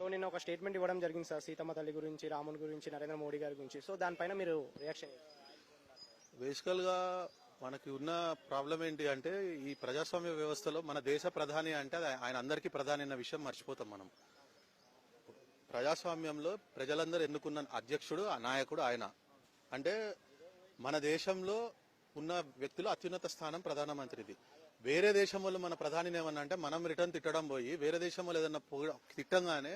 So నిన్న ఒక statement ఇవ్వడం జరిగింది సార్ సీతమ్మ తల్లి గురించి రాముని గురించి నరేంద్ర మోడీ గారి గురించి. సో దానిపైన మీరు రియాక్షన్ బేసికల్గా మనకి ఉన్న ప్రాబ్లం ఏంటి అంటే ఈ ప్రజాస్వామ్య వ్యవస్థలో మన దేశ ప్రధాని అంటే ఆయన అందరికీ ప్రధాని అన్న విషయం మర్చిపోతాం మనం. ప్రజాస్వామ్యంలో ప్రజలందరూ ఎన్నుకున్న అధ్యక్షుడు ఆ నాయకుడు ఆయన. అంటే మన దేశంలో ఉన్న వ్యక్తులు అత్యున్నత స్థానం ప్రధానమంత్రిది. వేరే దేశం వాళ్ళు మన ప్రధానిని ఏమన్నా అంటే మనం రిటర్న్ తిట్టడం పోయి వేరే దేశం వాళ్ళు ఏదన్నా తిట్టంగానే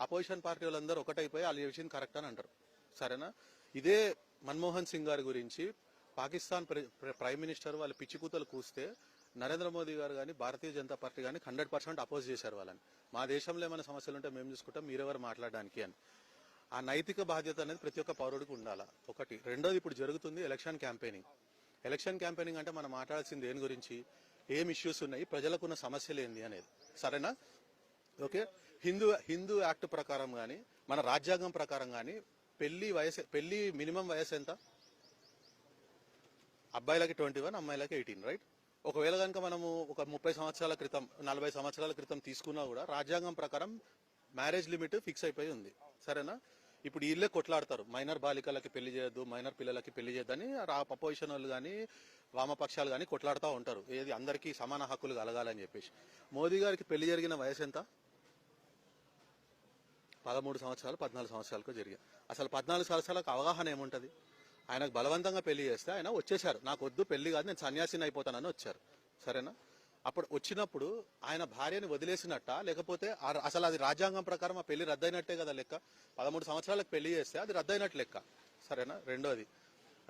అపోజిషన్ పార్టీ వాళ్ళందరూ ఒకటైపోయి వాళ్ళు చేసింది కరెక్ట్ అని అంటారు. సరేనా? ఇదే మన్మోహన్ సింగ్ గారి గురించి పాకిస్తాన్ ప్రైమ్ మినిస్టర్ వాళ్ళు పిచ్చి కూతలు కూస్తే నరేంద్ర మోదీ గారు కానీ భారతీయ జనతా పార్టీ కానీ హండ్రెడ్ పర్సెంట్ అపోజ్ చేశారు వాళ్ళని. మా దేశంలో ఏమైనా సమస్యలు ఉంటే మేము చూసుకుంటాం మీరెవరు మాట్లాడడానికి అని. ఆ నైతిక బాధ్యత అనేది ప్రతి ఒక్క పౌరుడికి ఉండాలా? ఒకటి. రెండోది ఇప్పుడు జరుగుతుంది ఎలక్షన్ క్యాంపెయినింగ్. ఎలక్షన్ క్యాంపెయినింగ్ అంటే మనం మాట్లాడాల్సింది దేని గురించి? ఏం ఇష్యూస్ ఉన్నాయి? ప్రజలకు ఉన్న సమస్యలు ఏంది అనేది. సరేనా? ఓకే? హిందూ హిందూ యాక్ట్ ప్రకారం కానీ మన రాజ్యాంగం ప్రకారం కానీ పెళ్ళి వయసు పెళ్ళి మినిమం వయసు ఎంత? అబ్బాయిలకి ట్వంటీ వన్ అమ్మాయిలకి ఎయిటీన్ రైట్? ఒకవేళ కనుక మనము ఒక ముప్పై సంవత్సరాల క్రితం నలభై సంవత్సరాల క్రితం తీసుకున్నా కూడా రాజ్యాంగం ప్రకారం మ్యారేజ్ లిమిట్ ఫిక్స్ అయిపోయి ఉంది. సరేనా? ఇప్పుడు వీళ్ళే కొట్లాడతారు. మైనర్ బాలికలకి పెళ్ళి చేయొద్దు మైనర్ పిల్లలకి పెళ్ళి చేయొద్దని అపోజిషన్ వాళ్ళు కానీ వామపక్షాలు కానీ కొట్లాడుతూ ఉంటారు. ఏది అందరికీ సమాన హక్కులు కలగాలని చెప్పేసి. మోదీ గారికి పెళ్ళి జరిగిన వయసు ఎంత? పదమూడు సంవత్సరాలు పద్నాలుగు సంవత్సరాలకు జరిగాయి. అసలు పద్నాలుగు సంవత్సరాలకు అవగాహన ఏముంటుంది? ఆయనకు బలవంతంగా పెళ్ళి చేస్తే ఆయన వచ్చేశారు. నాకు వద్దు పెళ్ళి కాదు నేను సన్యాసిని అయిపోతానని వచ్చారు. సరేనా? అప్పుడు వచ్చినప్పుడు ఆయన భార్యని వదిలేసినట్ట లేకపోతే అసలు అది రాజ్యాంగం ప్రకారం ఆ పెళ్ళి రద్దయినట్టే కదా లెక్క? పదమూడు సంవత్సరాలకు పెళ్ళి చేస్తే అది రద్దయినట్టు లెక్క. సరేనా? రెండోది.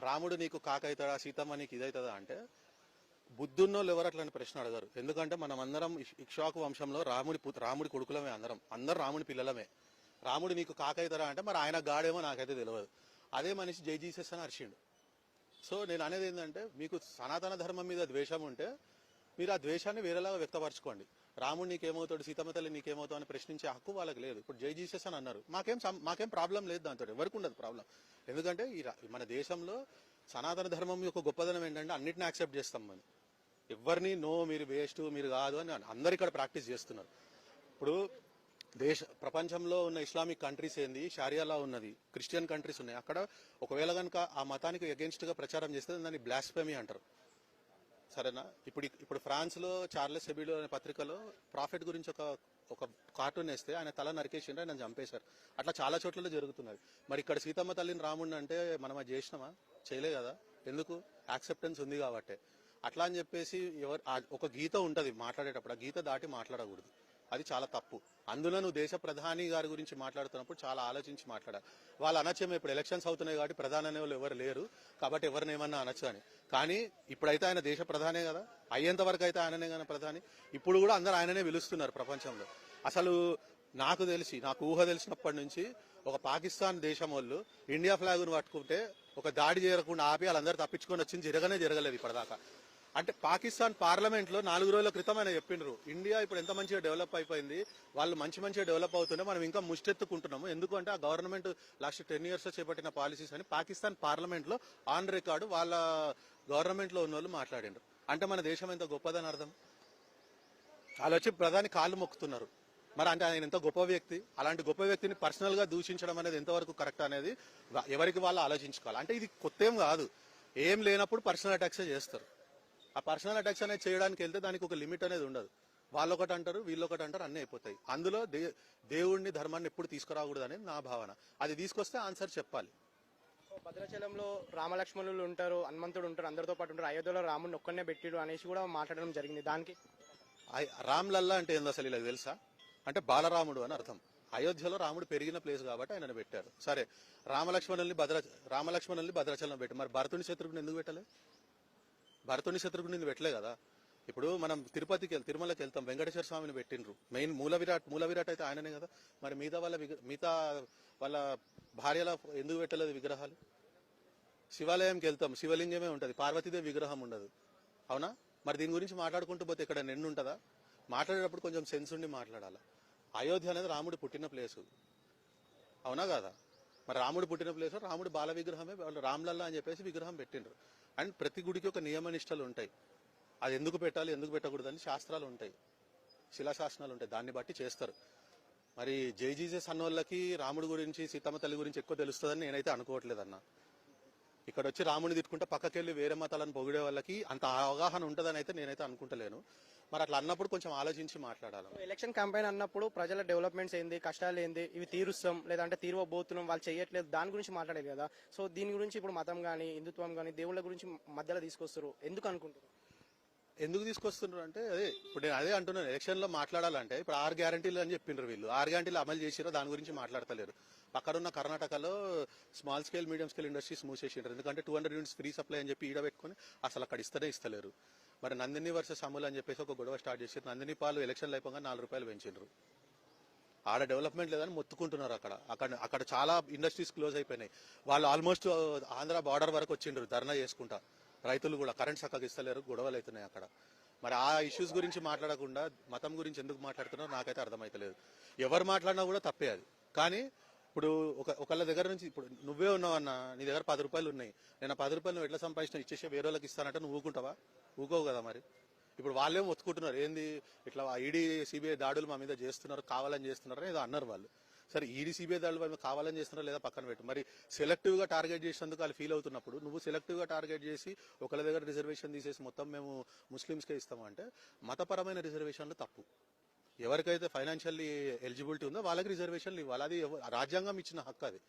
రాముడు నీకు కాకైతాడా సీతమ్మ నీకు ఇదవుతుందా అంటే బుద్ధున్నోళ్ళు ఎవరు అట్లాంటి ప్రశ్న అడగారు. ఎందుకంటే మనం అందరం ఇక్షాకు వంశంలో రాముడి రాముడి కొడుకులమే అందరం. అందరం రాముడి పిల్లలమే. రాముడు నీకు కాకైతారా అంటే మరి ఆయన గాడేమో నాకైతే తెలియదు అదే మనిషి జై జీసస్ అని అరిచిండు. సో నేను అనేది ఏంటంటే మీకు సనాతన ధర్మం మీద ద్వేషం ఉంటే మీరు ఆ ద్వేషాన్ని వేరేలాగా వ్యక్తపరచుకోండి. రాముడు నీకేమవుతాడు సీతమ్మ తల్లి నీకేమవుతావు అని ప్రశ్నించే హక్కు వాళ్ళకి లేదు. ఇప్పుడు జై జీసస్ అని అన్నారు. మాకేం మాకేం ప్రాబ్లం లేదు దాంతో. ఎవరికి ఉండదు ప్రాబ్లం. ఎందుకంటే ఈ మన దేశంలో సనాతన ధర్మం యొక్క గొప్పదనం ఏంటంటే అన్నిటిని యాక్సెప్ట్ చేస్తాం మనం. ఎవరిని నో మీరు వేస్ట్ మీరు కాదు అని అందరు ఇక్కడ ప్రాక్టీస్ చేస్తున్నారు. ఇప్పుడు దేశ ప్రపంచంలో ఉన్న ఇస్లామిక్ కంట్రీస్ ఏంది? షారియాలా ఉన్నది. క్రిస్టియన్ కంట్రీస్ ఉన్నాయి. అక్కడ ఒకవేళ కనుక ఆ మతానికి అగేన్స్ట్గా ప్రచారం చేస్తే దాన్ని బ్లాస్ఫెమీ అంటారు. సరేనా? ఇప్పుడు ఇప్పుడు ఫ్రాన్స్లో చార్లెస్ సెబిడో అనే పత్రికలో ప్రాఫిట్ గురించి ఒక ఒక కార్టూన్ వేస్తే ఆయన తల నరికేసిండ్రు ఆయన చంపేశారు. అట్లా చాలా చోట్ల జరుగుతున్నది. మరి ఇక్కడ సీతమ్మ తల్లిని రాముడిని అంటే మనం అది చేసినామా? చేయలే కదా? ఎందుకు? యాక్సెప్టెన్స్ ఉంది కాబట్టి. అట్లా అని చెప్పేసి ఎవరు ఒక గీత ఉంటుంది మాట్లాడేటప్పుడు ఆ గీత దాటి మాట్లాడకూడదు. అది చాలా తప్పు. అందులో నువ్వు దేశ ప్రధాని గారి గురించి మాట్లాడుతున్నప్పుడు చాలా ఆలోచించి మాట్లాడాలి. వాళ్ళు అనొచ్చేమో ఇప్పుడు ఎలక్షన్స్ అవుతున్నాయి కాబట్టి ప్రధాని అనే వాళ్ళు ఎవరు లేరు. కాబట్టి ఎవరిని ఏమన్నా అనొచ్చు అని. కానీ ఇప్పుడైతే ఆయన దేశ ప్రధానే కదా. అయ్యేంత వరకు అయితే ఆయననే కానీ ప్రధాని. ఇప్పుడు కూడా అందరూ ఆయననే పిలుస్తున్నారు ప్రపంచంలో. అసలు నాకు తెలిసి నాకు ఊహ తెలిసినప్పటి నుంచి ఒక పాకిస్తాన్ దేశం వాళ్ళు ఇండియా ఫ్లాగ్ను పట్టుకుంటే ఒక దాడి చేయకుండా ఆపి వాళ్ళందరూ తప్పించుకొని వచ్చింది జరగనే జరగలేదు ఇప్పటిదాకా. అంటే పాకిస్తాన్ పార్లమెంట్లో నాలుగు రోజుల క్రితం ఆయన చెప్పిండ్రు ఇండియా ఇప్పుడు ఎంత మంచిగా డెవలప్ అయిపోయింది వాళ్ళు మంచి మంచిగా డెవలప్ అవుతుంటే మనం ఇంకా ముష్టెత్తుకుంటున్నాము. ఎందుకంటే ఆ గవర్నమెంట్ లాస్ట్ టెన్ ఇయర్స్ చేపట్టిన పాలసీస్ అని పాకిస్తాన్ పార్లమెంట్లో ఆన్ రికార్డు వాళ్ళ గవర్నమెంట్లో ఉన్న వాళ్ళు మాట్లాడిండ్రు. అంటే మన దేశం ఎంత గొప్పదని అర్థం? వాళ్ళు వచ్చి ప్రధాని కాళ్ళు మొక్కుతున్నారు. మరి అంటే ఆయన ఎంత గొప్ప వ్యక్తి? అలాంటి గొప్ప వ్యక్తిని పర్సనల్గా దూషించడం అనేది ఎంతవరకు కరెక్ట్ అనేది ఎవరికి వాళ్ళు ఆలోచించుకోవాలి. అంటే ఇది కొత్త ఏం కాదు. ఏం లేనప్పుడు పర్సనల్ అటాక్స్ చేస్తారు. ఆ పర్సనల్ అటాక్స్ అనేది చేయడానికి వెళ్తే దానికి ఒక లిమిట్ అనేది ఉండదు. వాళ్ళు ఒకటి అంటారు వీళ్ళు ఒకటి అంటారు అన్నీ అయిపోతాయి. అందులో దే దేవుడిని ధర్మాన్ని ఎప్పుడు తీసుకురాకూడదు అనేది నా భావన. అది తీసుకొస్తే ఆన్సర్ చెప్పాలి. భద్రాచలంలో రామలక్ష్మణులు ఉంటారు హనుమంతుడు ఉంటారు అందరితో పాటు ఉంటారు. అయోధ్యలో రాముడిని ఒక్కనే పెట్టిడు అనేసి కూడా మాట్లాడడం జరిగింది. దానికి రామ్ లల్లా అంటే ఏందో అసలు ఇలా తెలుసా? అంటే బాలరాముడు అని అర్థం. అయోధ్యలో రాముడు పెరిగిన ప్లేస్ కాబట్టి ఆయనను పెట్టారు. సరే రామలక్ష్మణుల్ని భద్ర రామలక్ష్మణుల్ని భద్రాచలం పెట్టారు. మరి భరతుని శత్రుఘ్ని ఎందుకు పెట్టలే భరతుని శత్రుఘ్నుని పెట్టలే కదా. ఇప్పుడు మనం తిరుపతికి వెళ్తాం తిరుమలకి వెళ్తాం. వెంకటేశ్వర స్వామిని పెట్టిండ్రు. మెయిన్ మూల విరాట్ మూల విరాట్ అయితే ఆయననే కదా. మరి మిగతా వాళ్ళ మిగతా వాళ్ళ భార్యల ఎందుకు పెట్టలేదు విగ్రహాలు? శివాలయంకి వెళ్తాం. శివలింగమే ఉంటుంది. పార్వతీదేవి విగ్రహం ఉండదు. అవునా? మరి దీని గురించి మాట్లాడుకుంటూ పోతే ఇక్కడ నిన్ను ఉంటుందా? మాట్లాడేటప్పుడు కొంచెం సెన్స్ ఉండి మాట్లాడాలి? అయోధ్య అనేది రాముడు పుట్టిన ప్లేసు. అవునా కదా? మరి రాముడు పుట్టిన ప్లేస్ రాముడు బాల విగ్రహమే వాళ్ళు రామ్లల్లా అని చెప్పేసి విగ్రహం పెట్టిండ్రు. అండ్ ప్రతి గుడికి ఒక నియమనిష్టలు ఉంటాయి. అది ఎందుకు పెట్టాలి ఎందుకు పెట్టకూడదని శాస్త్రాలు ఉంటాయి. శిలాశాసనాలు ఉంటాయి. దాన్ని బట్టి చేస్తారు. మరి జైజీజెస్ అన్న వాళ్ళకి రాముడి గురించి సీతమ్మ తల్లి గురించి ఎక్కువ తెలుస్తుందని నేనైతే అనుకోవట్లేదన్న. ఇక్కడ వచ్చి రాముడిని తిట్టుకుంటే పక్కకెళ్ళి వేరే మతాలను పొగిడే వాళ్ళకి అంత అవగాహన ఉంటుందని అయితే నేనైతే అనుకుంటలేను. మరి అట్లా అన్నప్పుడు కొంచెం ఆలోచించి మాట్లాడాలి. ఎలక్షన్ క్యాంపెయిన్ అన్నప్పుడు ప్రజల డెవలప్మెంట్స్ ఏంది కష్టాలు ఏంది ఇవి తీరుస్తాం లేదంటే తీరువబోతున్నాం వాళ్ళు చేయట్లేదు దాని గురించి మాట్లాడేది కదా. సో దీని గురించి ఇప్పుడు మతం కానీ హిందుత్వం కానీ దేవుళ్ళ గురించి మధ్యలో తీసుకొస్తారు. ఎందుకు అనుకుంటారు ఎందుకు తీసుకొస్తున్నారు అంటే అదే ఇప్పుడు నేను అదే అంటున్నాను ఎలక్షన్లో మాట్లాడాలంటే ఇప్పుడు ఆరు గ్యారంటీలు అని చెప్పిండ్రు వీళ్ళు. ఆరు గ్యారంటీలు అమలు చేసిరో దాని గురించి మాట్లాడతలేరు. పక్కనున్న కర్ణాటకలో small scale medium scale industries మూసేసిండ్రు ఎందుకంటే two hundred units free supply అని చెప్పి ఈడ పెట్టుకుని అసలు అక్కడ ఇస్తేనే ఇస్తలేరు. మరి నందిని వర్సెస్ అమూల్ అని చెప్పేసి ఒక గొడవ స్టార్ట్ చేసి నందిని పాలు ఎలక్షన్లు అయిపోగా నాలుగు రూపాయలు పెంచిండ్రు. ఆడ డెవలప్మెంట్ లేదని మొత్తుకుంటున్నారు అక్కడ. అక్కడ అక్కడ చాలా ఇండస్ట్రీస్ క్లోజ్ అయిపోయినాయి. వాళ్ళు ఆల్మోస్ట్ ఆంధ్ర బార్డర్ వరకు వచ్చిండ్రు ధర్నా చేసుకుంటా. రైతులు కూడా కరెంట్ చక్కగా ఇస్తలేరు గొడవలు అవుతున్నాయి అక్కడ. మరి ఆ ఇష్యూస్ గురించి మాట్లాడకుండా మతం గురించి ఎందుకు మాట్లాడుతున్నారో నాకైతే అర్థమైతలేదు. ఎవరు మాట్లాడినా కూడా తప్పే అది. కానీ ఇప్పుడు ఒక ఒకళ్ళ దగ్గర నుంచి ఇప్పుడు నువ్వే ఉన్నావు అన్న నీ దగ్గర పది రూపాయలు ఉన్నాయి. నేను పది రూపాయలు నువ్వు ఎట్లా సంపాదించిన ఇచ్చేసి వేరే వాళ్ళకి ఇస్తానంటే నువ్వు ఊకుంటావా ఊకోవు కదా మరి. ఇప్పుడు వాళ్ళేం ఒత్తుకుంటున్నారు? ఏంది? ఇట్లా ఈడీ సిబిఐ దాడులు మా మీద చేస్తున్నారు కావాలని చేస్తున్నారు? ఏదో అన్నారు వాళ్ళు. సరే ఈడీ సిబిఐ దాడులు వాళ్ళు కావాలని చేస్తున్నారా లేదా పక్కన పెట్టు. మరి సెలెక్టివ్గా టార్గెట్ చేసినందుకు వాళ్ళు ఫీల్ అవుతున్నప్పుడు నువ్వు సెలెక్టివ్గా టార్గెట్ చేసి ఒకళ్ళ దగ్గర రిజర్వేషన్ తీసేసి మొత్తం మేము ముస్లిమ్స్కే ఇస్తామంటే మతపరమైన రిజర్వేషన్లు తప్పు. ఎవరికైతే ఫైనాన్షియల్లీ ఎలిజిబిలిటీ ఉందో వాళ్ళకి రిజర్వేషన్లు ఇవ్వాలి. అది రాజ్యాంగం ఇచ్చిన హక్కు అది.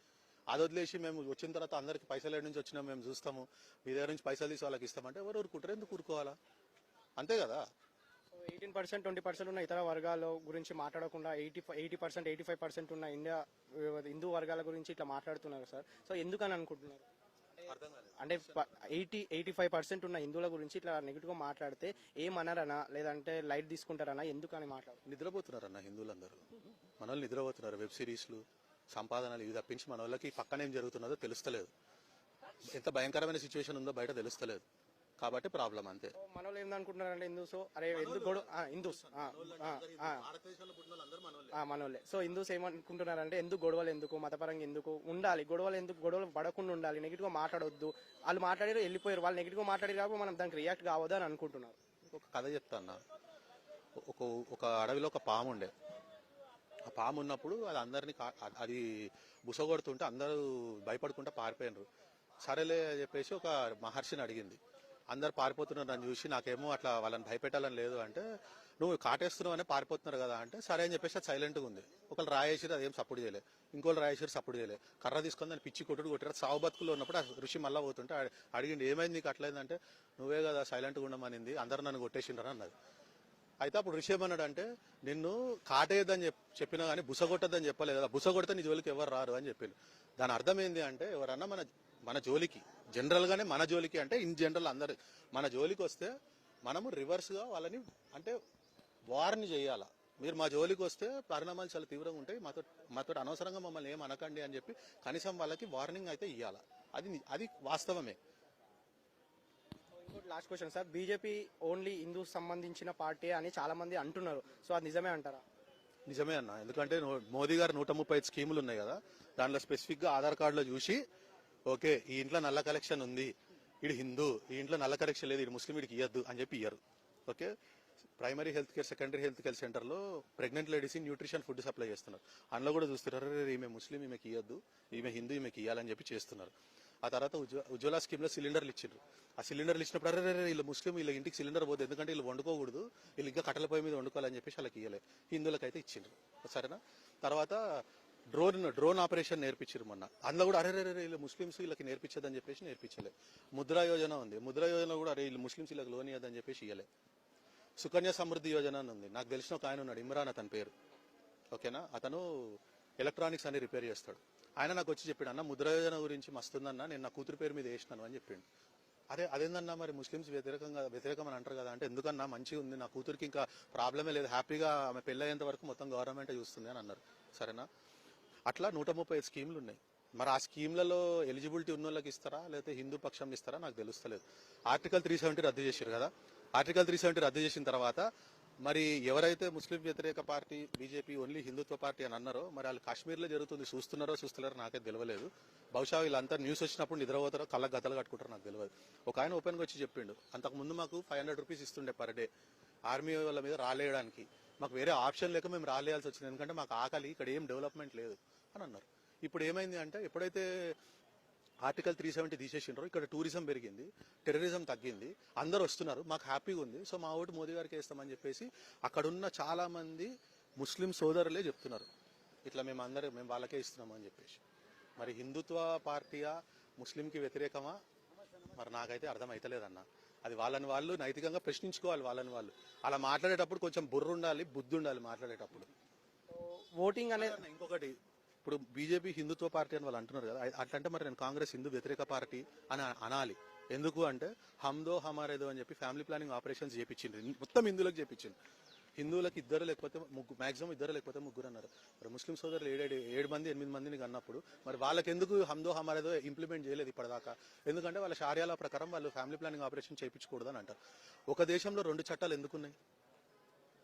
అది వదిలేసి మేము వచ్చిన తర్వాత అందరికి పైసలు నుంచి వచ్చినా మేము చూస్తాము. మీ దగ్గర నుంచి పైసలు తీసి వాళ్ళకి ఇస్తామంటే ఎవరు ఊరుకుంటారు? ఎందుకు ఊరుకోవాలా? అంతే కదా? ఎయిటీన్ పర్సెంట్ ట్వంటీ పర్సెంట్ ఉన్న ఇతర వర్గాల గురించి మాట్లాడకుండా eighty eighty percent eighty five percent ఉన్న ఇండియా హిందూ వర్గాల గురించి ఇట్లా మాట్లాడుతున్నారు సార్. సో ఎందుకని అనుకుంటున్నారు? అంటే ఎయిటీ ఎయిటీ ఫైవ్ పర్సెంట్ ఉన్న హిందువుల గురించి ఇట్లా నెగిటివ్గా మాట్లాడితే ఏమనరనా? లేదంటే లైట్ తీసుకుంటారనా? ఎందుకని మాట్లాడు? నిద్రపోతున్నారన్నా హిందువులందరూ. మన వాళ్ళు నిద్రపోతున్నారు వెబ్ సిరీస్లు సంపాదనలు ఇవి తప్పించి మన వాళ్ళకి పక్కన ఏం జరుగుతున్నదో తెలుస్తలేదు. ఎంత భయంకరమైన సిచ్యువేషన్ ఉందో బయట తెలుస్తలేదు. కాబట్టి ప్రాబ్లం అంతే. మన వాళ్ళు ఏందనుకుంటున్నారంటే హిందూస్ అరే ఎందుకు గొడవ? ఆ, హిందూస్. ఆ, ఆ, ఆ. ఆ, మనోళ్ళే. సో హిందూస్ ఏమనుకుంటున్నారంటే ఎందుకు గొడవలు ఎందుకు మతపరంగా ఎందుకు ఉండాలి. గొడవలు ఎందుకు గొడవలు పడకుండా ఉండాలి. నెగిటివ్గా మాట్లాడొద్దు. వాళ్ళు మాట్లాడారు వెళ్ళిపోయారు. వాళ్ళు నెగిటివ్గా మాట్లాడారు కాబట్టి మనం దానికి రియాక్ట్ కావద్దు అని అనుకుంటున్నారు. ఒక కథ చెప్తా అన్న. ఒక ఒక అడవిలో ఒక పాము ఉండే. ఆ పాము ఉన్నప్పుడు అది అందరినీ కా- అది బుసగొడుతుంటే అందరూ భయపడుకుంటా పారిపోయినరు. సరేలే అని చెప్పేసి ఒక మహర్షిని అడిగింది. అందరు పారిపోతున్నారు నన్ను చూసి నాకేమో అట్లా వాళ్ళని భయపెట్టాలని లేదు అంటే నువ్వు కాటేస్తున్నావు అని పారిపోతున్నారు కదా అంటే సరే అని చెప్పేసి అది సైలెంట్గా ఉంది. ఒకళ్ళు రాయేసిరు అదేం సపోర్ట్ చేయలే. ఇంకోళ్ళు రాయేసిరు సపోర్ట్ చేయలే. కర్ర తీసుకొని దాన్ని పిచ్చి కొట్టుడు కొట్టారు. సావు బతుకులో ఉన్నప్పుడు ఆ ఋషి మళ్ళా పోతుంటే అడిగిండు అడిగింది ఏమైంది నీకు అట్లయిందంటే నువ్వే కదా సైలెంట్గా ఉండమనింది అందరు నన్ను కొట్టేసిండ్రు అన్నది. అయితే అప్పుడు ఋషి ఏమన్నాడు అంటే నిన్ను కాటేయద్దని చెప్పినా కానీ బుసగొట్టద్దని చెప్పలేదు కదా. బుసగొడితే నీ జోలికి ఎవరు రారు అని చెప్పిండు దాని అర్థం ఏంది అంటే ఎవరన్నా మన మన జోలికి. జనరల్ గానే మన జోలికి అంటే ఇన్ జనరల్ అందరు. మన జోలికి వస్తే మనము రివర్స్గా వాళ్ళని అంటే వార్ని చేయాలా. మీరు మా జోలికి వస్తే పరిణామాలు చాలా తీవ్రంగా ఉంటాయి. మాతో మాతో అనవసరంగా మమ్మల్ని ఏం అనకండి అని చెప్పి కనీసం వాళ్ళకి వార్నింగ్ అయితే ఇవ్వాలా అది అది వాస్తవమే. Last question sir. BJP only Hindu సంబంధించిన పార్టీ అని చాలా మంది అంటున్నారు. సో అది నిజమే అంటారా? నిజమే అన్న. ఎందుకంటే మోదీ గారు నూట ముప్పై ఐదు స్కీములు ఉన్నాయి కదా. దాంట్లో స్పెసిఫిక్గా ఆధార్ కార్డులో చూసి ఓకే ఈ ఇంట్లో నల్ల కలెక్షన్ ఉంది ఇది హిందూ ఈ ఇంట్లో నల్ల కలెక్షన్ లేదు ఇది ముస్లిం వీడికి ఇయ్యద్దు అని చెప్పి ఇయ్యరు. Okay? Primary health care secondary health care సెంటర్లో pregnant ladies nutrition food supply చేస్తున్నారు. అందులో కూడా చూస్తున్నారు ఈమె ముస్లిం ఈమెకి ఇయ్యద్దు ఈమె హిందూ ఈమెకి ఇయ్యాలని చెప్పి చేస్తున్నారు. ఆ తర్వాత ఉజ్వల స్కీమ్లో సిలిండర్లు ఇచ్చిండ్రు. ఆ సిలిండర్లు ఇచ్చినప్పుడు అరే వీళ్ళు ముస్లిం వీళ్ళ ఇంటికి సిలిండర్ పోదు ఎందుకంటే వీళ్ళు వండుకోకూడదు వీళ్ళు ఇంకా కట్టెల పొయ్యి మీద వండుకోవాలని చెప్పేసి వాళ్ళకి ఇయ్యలే. హిందువులకైతే ఇచ్చిండ్రు. సరేనా? తర్వాత డ్రోన్ డ్రోన్ ఆపరేషన్ నేర్పించారు మొన్న. అందులో కూడా అరే రే వీళ్ళు ముస్లిమ్స్ వీళ్ళకి నేర్పించదని చెప్పేసి నేర్పించలే. ముద్రా యోజన ఉంది. ముద్రా యోజన కూడా అరే వీళ్ళు ముస్లిమ్స్ వీళ్ళకి లోన్ ఇవ్వదని చెప్పేసి ఇయ్యలే. సుకన్య సమృద్ధి యోజన అని ఉంది. నాకు తెలిసిన ఒక ఆయన ఉన్నాడు ఇమ్రాన్ అతని పేరు. ఓకేనా? అతను ఎలక్ట్రానిక్స్ అని రిపేర్ చేస్తాడు. ఆయన నాకు వచ్చి చెప్పాడు అన్న ముద్రా యోజన గురించి మస్తుందన్న నేను నా కూతురు పేరు మీద వేసినాను అని చెప్పిండు. అదే అదేందన్నా మరి ముస్లిమ్స్ వ్యతిరేకంగా వ్యతిరేకం అని అంటారు కదా అంటే ఎందుకన్నా మంచిగా ఉంది నా కూతురికి ఇంకా ప్రాబ్లమే లేదు హ్యాపీగా ఆమె పెళ్ళయ్యేంత వరకు మొత్తం గవర్నమెంట్ చూస్తుంది అని అన్నారు. సరేనా? అట్లా నూట ముప్పై ఐదు స్కీములు ఉన్నాయి మరి ఆ స్కీమ్లలో ఎలిజిబిలిటీ ఉన్న వాళ్ళకి ఇస్తారా? లేకపోతే హిందూ పక్షం ఇస్తారా? నాకు తెలుస్తలేదు. ఆర్టికల్ త్రీ సెవెంటీ రద్దు చేశారు కదా. ఆర్టికల్ త్రీ సెవెంటీ రద్దు చేసిన తర్వాత మరి ఎవరైతే ముస్లిం వ్యతిరేక party BJP only Hindutva party అని అన్నారో మరి వాళ్ళు కాశ్మీర్లో జరుగుతుంది చూస్తున్నారో చూస్తున్నారో నాకే తెలియలేదు బహుశా వీళ్ళంతా న్యూస్ వచ్చినప్పుడు నిద్రపోతారో కళ్ళ గతలు కట్టుకుంటారో నాకు తెలియదు ఒక ఆయన ఓపెన్గా వచ్చి చెప్పిండు. అంతకు ముందు మాకు ఫైవ్ హండ్రెడ్ రూపీస్ ఇస్తుండే పర్ డే ఆర్మీ వాళ్ళ మీద రాలేయడానికి. మాకు వేరే ఆప్షన్ లేక మేము రాలేయాల్సి వచ్చింది. ఎందుకంటే మాకు ఆకలి ఇక్కడ ఏం డెవలప్మెంట్ లేదు అని అన్నారు. ఇప్పుడు ఏమైంది అంటే ఎప్పుడైతే ఆర్టికల్ త్రీ సెవెంటీ తీసేసిండ్రు ఇక్కడ టూరిజం పెరిగింది టెర్రరిజం తగ్గింది అందరు వస్తున్నారు మాకు హ్యాపీగా ఉంది. సో మా ఓటు మోదీ గారికి వేస్తామని చెప్పేసి అక్కడున్న చాలా మంది ముస్లిం సోదరులే చెప్తున్నారు. ఇట్లా మేము అందరం మేము వాళ్ళకే ఇస్తున్నామని చెప్పేసి. మరి హిందుత్వ పార్టీయా ముస్లింకి వ్యతిరేకమా? మరి నాకైతే అర్థమైతలేదన్న. అది వాళ్ళని వాళ్ళు నైతికంగా ప్రశ్నించుకోవాలి వాళ్ళని వాళ్ళు. అలా మాట్లాడేటప్పుడు కొంచెం బుర్ర ఉండాలి బుద్ధి ఉండాలి మాట్లాడేటప్పుడు. ఓటింగ్ అనేది ఇంకొకటి ఇప్పుడు బీజేపీ హిందుత్వ పార్టీ అని వాళ్ళు అంటున్నారు కదా అట్లంటే మరి నేను కాంగ్రెస్ హిందూ వ్యతిరేక పార్టీ అని అనాలి. ఎందుకు అంటే హమ్దో హమారేదో అని చెప్పి ఫ్యామిలీ ప్లానింగ్ ఆపరేషన్స్ చేపించింది మొత్తం హిందువులకు చేపించింది హిందువులకు ఇద్దరు లేకపోతే ముగ్గురు మాక్సిమం ఇద్దరు లేకపోతే ముగ్గురు అన్నారు. మరి ముస్లిం సోదరులు ఏడేడు ఏడు మంది ఎనిమిది మందిని అన్నప్పుడు మరి వాళ్ళకి ఎందుకు హమ్దో హమారేదో ఇంప్లిమెంట్ చేయలేదు ఇప్పటిదాకా? ఎందుకంటే వాళ్ళ షార్యాల ప్రకారం వాళ్ళు ఫ్యామిలీ ప్లానింగ్ ఆపరేషన్ చేయించకూడదు అని అంటారు. ఒక దేశంలో రెండు చట్టాలు ఎందుకున్నాయి?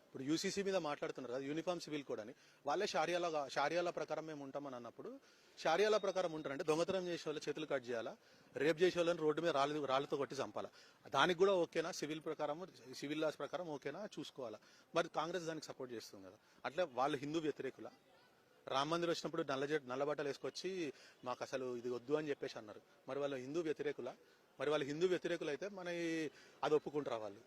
ఇప్పుడు యూసీసీ మీద మాట్లాడుతున్నారు కదా యూనిఫామ్ సివిల్ కోడ్ అని. వాళ్ళే షారియాల షారియాల ప్రకారం మేము ఉంటామని అన్నప్పుడు షారియాల ప్రకారం ఉంటారంటే దొంగతనం చేసే వాళ్ళు చేతులు కట్ చేయాలా? రేప్ చేసే వాళ్ళని రోడ్డు మీద రాళ్ళు రాళ్ళతో కొట్టి చంపాలా? దానికి కూడా ఓకేనా? సివిల్ ప్రకారం సివిల్ లాస్ ప్రకారం ఓకేనా? చూసుకోవాలా? మరి కాంగ్రెస్ దానికి సపోర్ట్ చేస్తుంది కదా. అట్లా వాళ్ళు హిందూ వ్యతిరేకుల? రామ మందిర్ వచ్చినప్పుడు నల్ల నల్లబట్టలు వేసుకొచ్చి మాకు అసలు ఇది వద్దు అని చెప్పేసి అన్నారు. మరి వాళ్ళు హిందూ వ్యతిరేకుల? మరి వాళ్ళు హిందూ వ్యతిరేకులు అయితే మన అది ఒప్పుకుంటారా వాళ్ళు?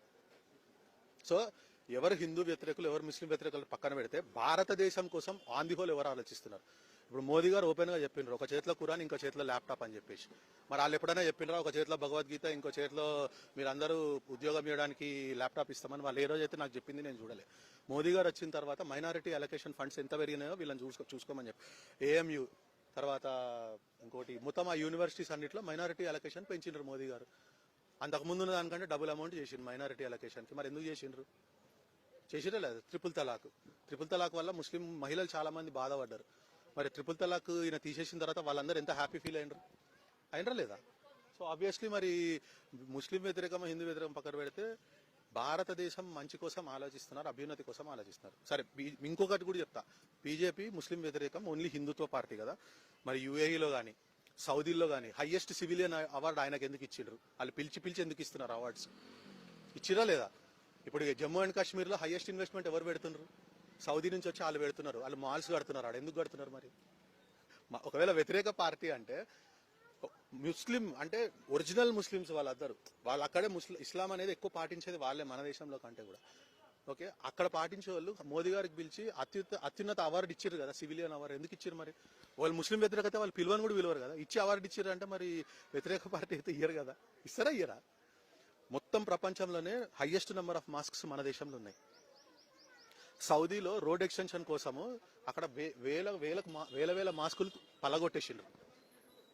సో ఎవరు హిందూ వ్యతిరేకులు ఎవరు ముస్లిం వ్యతిరేకులు పక్కన పెడితే భారతదేశం కోసం ఆన్ ది హోల్ ఎవరు ఆలోచిస్తున్నారు? ఇప్పుడు మోదీ గారు ఓపెన్గా చెప్పిండ్రు ఒక చేతిలో కురాన్ ఇంకో చేతిలో ల్యాప్టాప్ అని చెప్పేసి. మరి వాళ్ళు ఎప్పుడైనా చెప్పిండ్రా ఒక చేతిలో భగవద్గీత ఇంకో చేతిలో మీరందరూ ఉద్యోగం చేయడానికి ల్యాప్టాప్ ఇస్తామని? వాళ్ళు ఏ రోజు అయితే నాకు చెప్పింది నేను చూడలే. మోదీ గారు వచ్చిన తర్వాత మైనారిటీ అలొకేషన్ ఫండ్స్ ఎంత పెరిగినాయో వీళ్ళని చూసుకో చూసుకోమని చెప్పి. ఏఎంయు తర్వాత ఇంకోటి మొత్తం ఆ యూనివర్సిటీస్ అన్నింటిలో మైనారిటీ అలొకేషన్ పెంచిండ్రు మోదీ గారు. అంతకుముందు దానికంటే డబుల్ అమౌంట్ చేసిండ్రు మైనారిటీ అలొకేషన్కి మరి ఎందుకు చేసిండ్రు? చేసిరే లేదు. ట్రిపుల్ తలాక్. ట్రిపుల్ తలాక్ వల్ల ముస్లిం మహిళలు చాలా మంది బాధపడ్డారు. మరి ట్రిపుల్ తలాక్ ఈయన తీసేసిన తర్వాత వాళ్ళందరూ ఎంత హ్యాపీ ఫీల్ అయినరు? అయినరా లేదా? సో ఆబ్వియస్లీ మరి ముస్లిం వ్యతిరేకం హిందూ వ్యతిరేకం పక్కన పెడితే భారతదేశం మంచి కోసం ఆలోచిస్తున్నారు అభ్యున్నతి కోసం ఆలోచిస్తున్నారు. సరే ఇంకొకటి కూడా చెప్తా. బీజేపీ ముస్లిం వ్యతిరేకం ఓన్లీ హిందుత్వ పార్టీ కదా. మరి యుఏఈలో కానీ సౌదీలో కానీ హైయెస్ట్ సివిలియన్ అవార్డు ఆయనకు ఎందుకు ఇచ్చిండ్రు? వాళ్ళు పిలిచి పిలిచి ఎందుకు ఇస్తున్నారు అవార్డ్స్ ఇచ్చిరా లేదా? ఇప్పుడు జమ్మూ అండ్ కాశ్మీర్లో హైయెస్ట్ ఇన్వెస్ట్మెంట్ ఎవరు పెడుతున్నారు? సౌదీ నుంచి వచ్చి వాళ్ళు పెడుతున్నారు. వాళ్ళు మాల్స్ కడుతున్నారు. ఆడ ఎందుకు కడుతున్నారు మరి? ఒకవేళ వ్యతిరేక పార్టీ అంటే ముస్లిం అంటే ఒరిజినల్ ముస్లిమ్స్ వాళ్ళందరూ వాళ్ళు అక్కడే ముస్లిం ఇస్లాం అనేది ఎక్కువ పాటించేది వాళ్ళే మన దేశంలో కంటే కూడా. ఓకే? అక్కడ పాటించే వాళ్ళు మోదీ గారికి పిలిచి అత్యుత అత్యున్నత అవార్డు ఇచ్చారు కదా సివిలియన్ అవార్డు ఎందుకు ఇచ్చారు మరి? వాళ్ళు ముస్లిం వ్యతిరేకత వాళ్ళు పిలువని కూడా పిలువరు కదా. ఇచ్చి అవార్డు ఇచ్చారు అంటే మరి వ్యతిరేక పార్టీ అయితే ఇయ్యరు కదా. ఇస్తారా ఇయ్యరా? మొత్తం ప్రపంచంలోనే హైయెస్ట్ నెంబర్ ఆఫ్ మాస్క్స్ మన దేశంలో ఉన్నాయి. సౌదీలో రోడ్ ఎక్స్టెన్షన్ కోసము అక్కడ వే- వేల వేలకు మా- వేల వేల మాస్కులు పలగొట్టేసిండ్రు.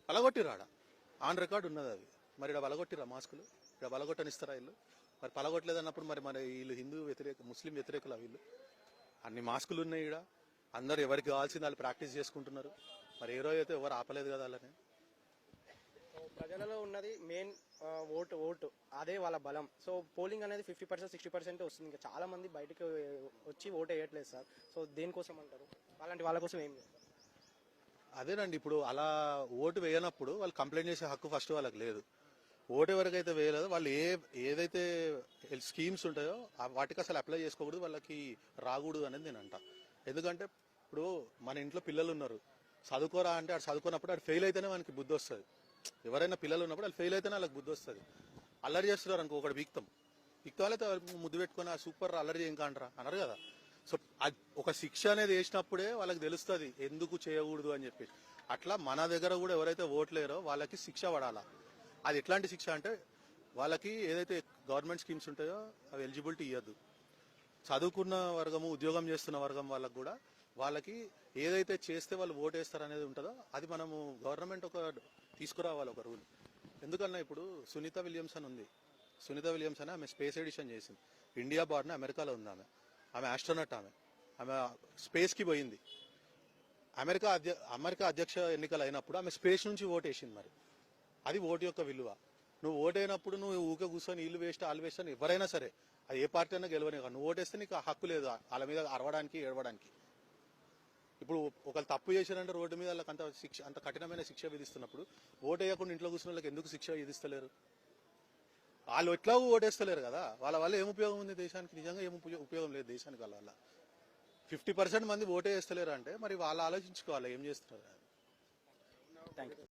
పలగొట్టిరు ఆడ. ఆన్ రికార్డ్ ఉన్నది అది. మరి ఇక్కడ పలగొట్టిరా మాస్కులు? ఇక్కడ పలగొట్టనిస్తారా వీళ్ళు? మరి పలగొట్టలేదు అన్నప్పుడు మరి వీళ్ళు హిందూ వ్యతిరేక ముస్లిం వ్యతిరేకులు వీళ్ళు? అన్ని మాస్కులు ఉన్నాయి ఇక్కడ అందరు ఎవరికి కావాల్సింది వాళ్ళు ప్రాక్టీస్ చేసుకుంటున్నారు. మరి ఏ రోజు అయితే ఎవరు ఆపలేదు కదా వాళ్ళని? ప్రజలలో ఉన్నది మెయిన్ ఓటు ఓటు. అదే వాళ్ళ బలం. సో పోలింగ్ అనేది ఫిఫ్టీ పర్సెంట్ సిక్స్టీ పర్సెంట్ వస్తుంది. ఇంకా చాలా మంది బయటకు వచ్చి ఓటు వేయట్లేదు సార్. సో దేనికోసం అంటారు? అలాంటి వాళ్ళ కోసం ఏం లేదు అదేనండి ఇప్పుడు అలా ఓటు వేయనప్పుడు వాళ్ళు కంప్లైంట్ చేసే హక్కు ఫస్ట్ వాళ్ళకి లేదు. ఓటు ఎవరికైతే వేయలేదో వాళ్ళు ఏ ఏదైతే స్కీమ్స్ ఉంటాయో వాటికి అసలు అప్లై చేసుకోకూడదు వాళ్ళకి రాకూడదు అనేది నేను అంట. ఎందుకంటే ఇప్పుడు మన ఇంట్లో పిల్లలు ఉన్నారు. చదువుకోరా అంటే ఆడు చదువుకున్నప్పుడు ఆడు ఫెయిల్ అయితేనే మనకి బుద్ధి వస్తుంది. ఎవరైనా పిల్లలు ఉన్నప్పుడు వాళ్ళు ఫెయిల్ అయితేనే వాళ్ళకి బుద్ధి వస్తుంది. అల్లరి చేస్తున్నారు అనుకో ఒకటి వీక్తం. వీక్తాలైతే ముద్దు పెట్టుకొని ఆ సూపర్ అల్లరి ఏం కాంటారా అన్నారు కదా. సో అది ఒక శిక్ష అనేది వేసినప్పుడే వాళ్ళకి తెలుస్తుంది ఎందుకు చేయకూడదు అని చెప్పి. అట్లా మన దగ్గర కూడా ఎవరైతే ఓట్లేరో వాళ్ళకి శిక్ష పడాలా. అది ఎట్లాంటి శిక్ష అంటే వాళ్ళకి ఏదైతే గవర్నమెంట్ స్కీమ్స్ ఉంటాయో అవి ఎలిజిబిలిటీ ఇవ్వద్దు చదువుకున్న వర్గము ఉద్యోగం చేస్తున్న వర్గం వాళ్ళకు కూడా వాళ్ళకి ఏదైతే చేస్తే వాళ్ళు ఓటేస్తారు అనేది ఉంటుందో అది మనము గవర్నమెంట్ ఒక తీసుకురావాలి ఒక రూల్. ఎందుకన్నా ఇప్పుడు సునీత విలియమ్స్ అని ఉంది. సునీత విలియమ్స్ అని ఆమె స్పేస్ ఎడిషన్ చేసింది. ఇండియా బార్డర్ అమెరికాలో ఉంది ఆమె. ఆమె ఆస్ట్రోనట్ ఆమె. ఆమె స్పేస్కి పోయింది. అమెరికా అధ్య అమెరికా అధ్యక్ష ఎన్నికలు అయినప్పుడు ఆమె స్పేస్ నుంచి ఓటు వేసింది మరి. అది ఓటు యొక్క విలువ. నువ్వు ఓటైనప్పుడు నువ్వు ఊకే కూర్చొని ఇల్లు వేస్ట్ ఆలు వేస్ట్ అని ఎవరైనా సరే అది ఏ పార్టీ అయినా గెలవని నువ్వు ఓటేస్తే నీకు హక్కు లేదు. వాళ్ళ మీద అరవడానికి ఏడవడానికి. ఇప్పుడు ఒకళ్ళు తప్పు చేశారంటే రోడ్డు మీద వాళ్ళకి అంత శిక్ష అంత కఠినమైన శిక్ష విధిస్తున్నప్పుడు ఓటు వేయకుండా ఇంట్లో కూర్చున్న వాళ్ళకి ఎందుకు శిక్ష విధిస్తలేరు? వాళ్ళు ఎట్లాగూ ఓటేస్తలేరు కదా. వాళ్ళ వల్ల ఏం ఉపయోగం ఉంది దేశానికి? నిజంగా ఏం ఉపయోగం లేదు దేశానికి వాళ్ళ వల్ల. ఫిఫ్టీ పర్సెంట్ మంది ఓటే వేస్తలేరు అంటే మరి వాళ్ళు ఆలోచించుకోవాలి ఏం చేస్తున్నారు. Thank you